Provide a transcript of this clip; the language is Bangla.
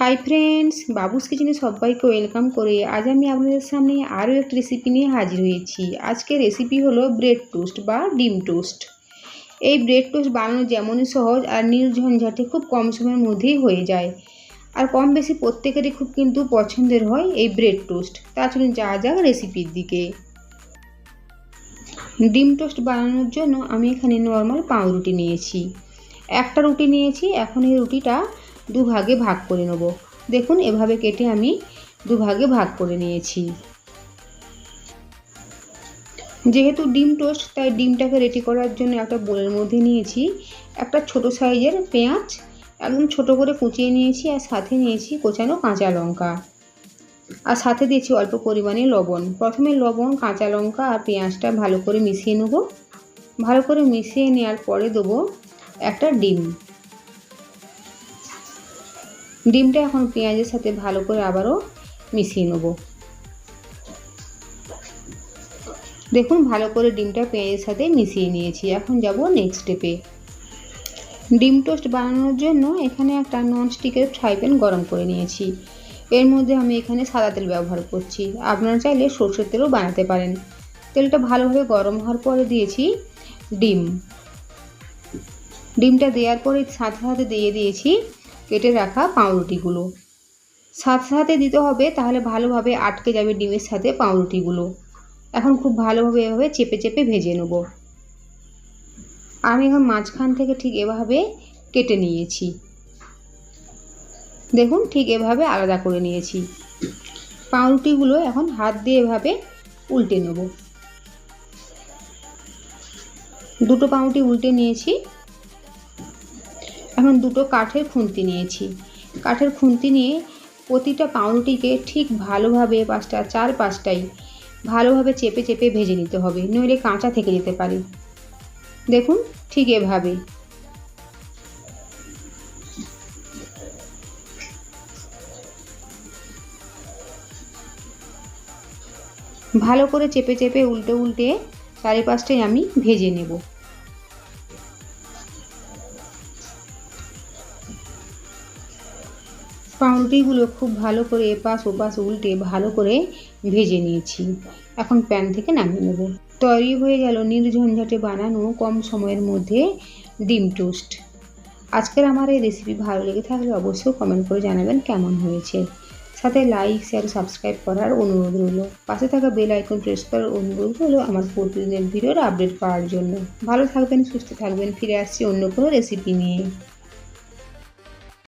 হাই ফ্রেন্ডস বাবুস কিচেনে সবাইকে ওয়েলকাম করে। আজ আমি আপনাদের সামনে আরও একটি রেসিপি নিয়ে হাজির হয়েছি। আজকে রেসিপি হলো ব্রেড টোস্ট বা ডিম টোস্ট এই ব্রেড টোস্ট বানানো যেমনই সহজ আর নির্ঝঞ্ঝাটে খুব কম সময়ের মধ্যেই হয়ে যায়। আর কম বেশি প্রত্যেকেরই খুব কিন্তু পছন্দের হয় এই ব্রেড টোস্ট তা চলুন যা যাক রেসিপির দিকে। ডিম টোস্ট বানানোর জন্য আমি এখানে নর্মাল পাউরুটি নিয়েছি। একটা রুটি নিয়েছি, এখন এই রুটিটা দুভাগে ভাগ করে নেব। দেখুন, এভাবে কেটে আমি দুভাগে ভাগ করে নিয়েছি। যেহেতু ডিম টোস্ট, তাই ডিমটাকে রেডি করার জন্য একটা বোলের মধ্যে নিয়েছি। একটা ছোট সাইজের পেঁয়াজ, একদম ছোট করে কুচিয়ে নিয়েছি আর সাথে নিয়েছি কোচানো কাঁচা লঙ্কা। আর সাথে দিয়েছি অল্প পরিমাণে লবণ। প্রথমে লবণ, কাঁচা লঙ্কা আর পেঁয়াজটা ভালো করে মিশিয়ে নেব। ভালো করে মিশিয়ে নেওয়ার পরে দেবো একটা ডিম। ডিমটা এখন পেঁয়াজের সাথে ভালো করে আবারও মিশিয়ে নেব। দেখুন, ভালো করে ডিমটা পেঁয়াজের সাথে মিশিয়ে নিয়েছি। এখন যাব নেক্সট স্টেপে ডিম টোস্ট বানানোর জন্য এখানে একটা ননস্টিকের ফ্রাই প্যান গরম করে নিয়েছি। এর মধ্যে আমি এখানে সাদা তেল ব্যবহার করছি। আপনারা চাইলে সর্ষের তেলও বানাতে পারেন। তেলটা ভালোভাবে গরম হওয়ার পরে দিয়েছি ডিম। ডিমটা দেওয়ার পরে সাথে সাথে দিয়ে দিয়েছি কেটে রাখা পাউরুটিগুলো। সাথে সাথে দিতে হবে, তাহলে ভালোভাবে আটকে যাবে ডিমের সাথে পাউরুটিগুলো। এখন খুব ভালোভাবে এভাবে চেপে চেপে ভেজে নেব। আমি এখন মাঝখান থেকে ঠিক এভাবে কেটে নিয়েছি। দেখুন, ঠিক এভাবে আলাদা করে নিয়েছি। পাউরুটিগুলো এখন হাত দিয়ে এভাবে উল্টে নেব। দুটো পাউরুটি উল্টে নিয়েছি। এখন দুটো কাঠের খুন্তি নিয়েছি। কাঠের খুন্তি নিয়ে প্রতিটা পাউরুটিকে ঠিক ভালোভাবে পাঁচটা, চার পাঁচটাই ভালোভাবে চেপে চেপে ভেজে নিতে হবে, নইলে কাঁচা থেকে যেতে পারে। দেখুন ঠিক এভাবে। ভালো করে চেপে চেপে উল্টে উল্টে চারিপাশটাই আমি ভেজে নেব। পাউরুটিগুলো খুব ভালো করে এপাশ ওপাশ উল্টে ভালো করে ভেজে নিয়েছি। এখন প্যান থেকে নামিয়ে নেব। তৈরি হয়ে গেল নির্ঝঞ্ঝাটে বানানো কম সময়ের মধ্যে ডিম টোস্ট। আজকের আমার এই রেসিপি ভালো লেগে থাকলে অবশ্যই কমেন্ট করে জানাবেন কেমন হয়েছে। সাথে লাইক শেয়ার সাবস্ক্রাইব করার অনুরোধ রইল। পাশে থাকা বেল আইকন প্রেস করার অনুরোধ হলো আমার প্রতিদিনের ভিডিওর আপডেট পাওয়ার জন্য। ভালো থাকবেন, সুস্থ থাকবেন, ফিরে আসছি অন্য কোনো রেসিপি নিয়ে।